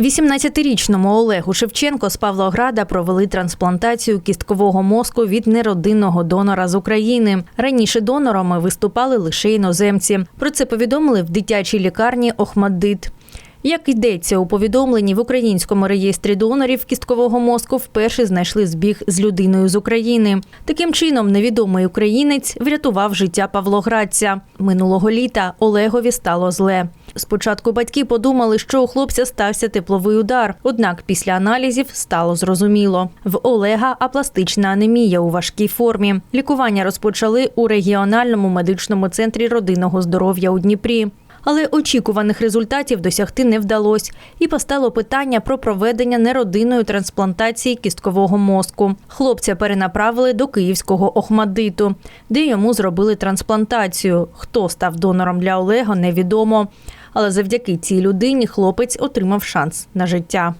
18-річному Олегу Шевченко з Павлограда провели трансплантацію кісткового мозку від неродинного донора з України. Раніше донорами виступали лише іноземці. Про це повідомили в дитячій лікарні Охмаддит. Як йдеться у повідомленні в українському реєстрі донорів кісткового мозку вперше знайшли збіг з людиною з України. Таким чином, невідомий українець врятував життя павлоградця. Минулого літа Олегові стало зле. Спочатку батьки подумали, що у хлопця стався тепловий удар. Однак після аналізів стало зрозуміло. В Олега апластична анемія у важкій формі. Лікування розпочали у регіональному медичному центрі родинного здоров'я у Дніпрі. Але очікуваних результатів досягти не вдалося, і постало питання про проведення неродинної трансплантації кісткового мозку. Хлопця перенаправили до київського Охмадиту, де йому зробили трансплантацію. Хто став донором для Олега, невідомо. Але завдяки цій людині хлопець отримав шанс на життя.